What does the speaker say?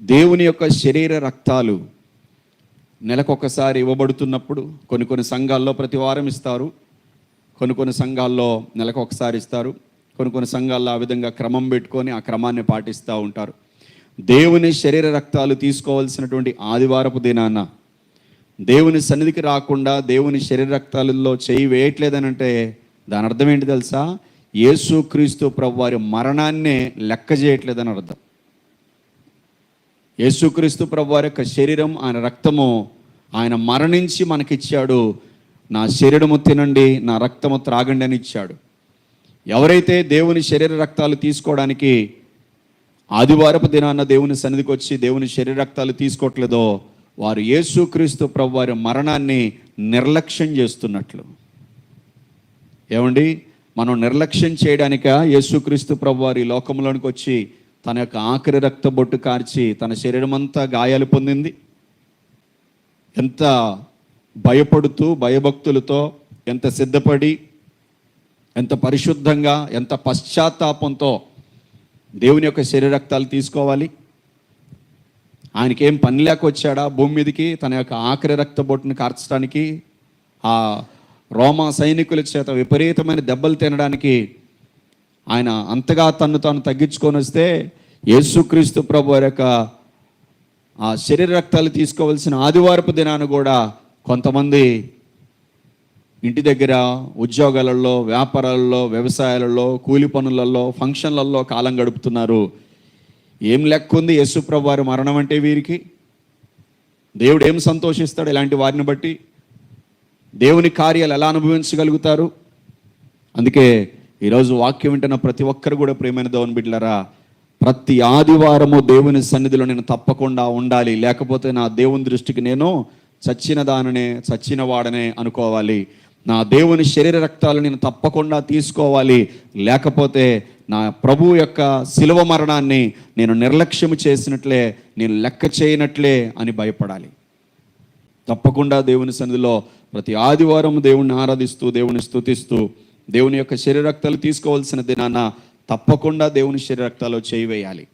దేవుని యొక్క శరీర రక్తాలు నెలకొకసారి ఇవ్వబడుతున్నప్పుడు కొన్ని కొన్ని సంఘాల్లో ప్రతి వారం ఇస్తారు. కొన్ని కొన్ని సంఘాల్లో నెలకు ఒకసారి ఇస్తారు. కొన్ని కొన్ని సంఘాల్లో ఆ విధంగా క్రమం పెట్టుకొని ఆ క్రమాన్ని పాటిస్తూ ఉంటారు. దేవుని శరీర రక్తాలు తీసుకోవాల్సినటువంటి ఆదివారపు దినాన దేవుని సన్నిధికి రాకుండా దేవుని శరీర రక్తాలలో చేయి వేయట్లేదనంటే దాని అర్థం ఏంటి తెలుసా? యేసుక్రీస్తు ప్రభు వారి మరణాన్నే లెక్క చేయట్లేదని అర్థం. యేసుక్రీస్తు ప్రభు వారి యొక్క శరీరం ఆయన రక్తము ఆయన మరణించి మనకిచ్చాడు. నా శరీరము తినండి నా రక్తము త్రాగండి అని ఇచ్చాడు. ఎవరైతే దేవుని శరీర రక్తాలు తీసుకోవడానికి ఆదివారపు దినాన్న దేవుని సన్నిధికి వచ్చి దేవుని శరీర రక్తాలు తీసుకోవట్లేదో వారు యేసుక్రీస్తు ప్రభు వారి మరణాన్ని నిర్లక్ష్యం చేస్తున్నట్లు. ఏమండి? మనం నిర్లక్ష్యం చేయడానిక? యేసుక్రీస్తు ప్రభు వారి లోకంలోనికి వచ్చి తన యొక్క ఆఖరి రక్త బొట్టు కార్చి తన శరీరం అంతా గాయాలు పొందింది. ఎంత భయపడుతూ భయభక్తులతో ఎంత సిద్ధపడి ఎంత పరిశుద్ధంగా ఎంత పశ్చాత్తాపంతో దేవుని యొక్క శరీరక్తాలు తీసుకోవాలి. ఆయనకేం పని లేక వచ్చాడా భూమి మీదకి తన యొక్క ఆఖరి రక్త బొట్టును కార్చడానికి ఆ రోమా సైనికుల చేత విపరీతమైన దెబ్బలు తినడానికి ఆయన అంతగా తను తాను తగ్గించుకొని వస్తే యేసుక్రీస్తు ప్రభు యొక్క ఆ శరీర రక్తాలు తీసుకోవాల్సిన ఆదివారపు దినాన్ని కూడా కొంతమంది ఇంటి దగ్గర ఉద్యోగాలలో వ్యాపారాలలో వ్యవసాయాలలో కూలి పనులలో ఫంక్షన్లలో కాలం గడుపుతున్నారు. ఏం లెక్క ఉంది యేసుప్రభు వారి మరణం అంటే వీరికి? దేవుడు ఏం సంతోషిస్తాడు ఇలాంటి వారిని బట్టి? దేవుని కార్యాలు ఎలా అనుభవించగలుగుతారు? అందుకే ఈరోజు వాక్యం వింటున్న ప్రతి ఒక్కరు కూడా ప్రేమైన దేవుని బిడ్డలరా ప్రతి ఆదివారము దేవుని సన్నిధిలో నేను తప్పకుండా ఉండాలి. లేకపోతే నా దేవుని దృష్టికి నేను చచ్చిన దాననే చచ్చిన వాడనే అనుకోవాలి. నా దేవుని శరీర రక్తాలు నేను తప్పకుండా తీసుకోవాలి. లేకపోతే నా ప్రభు యొక్క శిలువ మరణాన్ని నేను నిర్లక్ష్యం చేసినట్లే నేను లెక్క చేయనట్లే అని భయపడాలి. తప్పకుండా దేవుని సన్నిధిలో ప్రతి ఆదివారం దేవుణ్ణి ఆరాధిస్తూ దేవుని స్థుతిస్తూ దేవుని యొక్క శరీరక్తాలు తీసుకోవాల్సిన దినాన తప్పకుండా దేవుని శరీరక్తాలు చేయివేయాలి. చేయి వేయాలి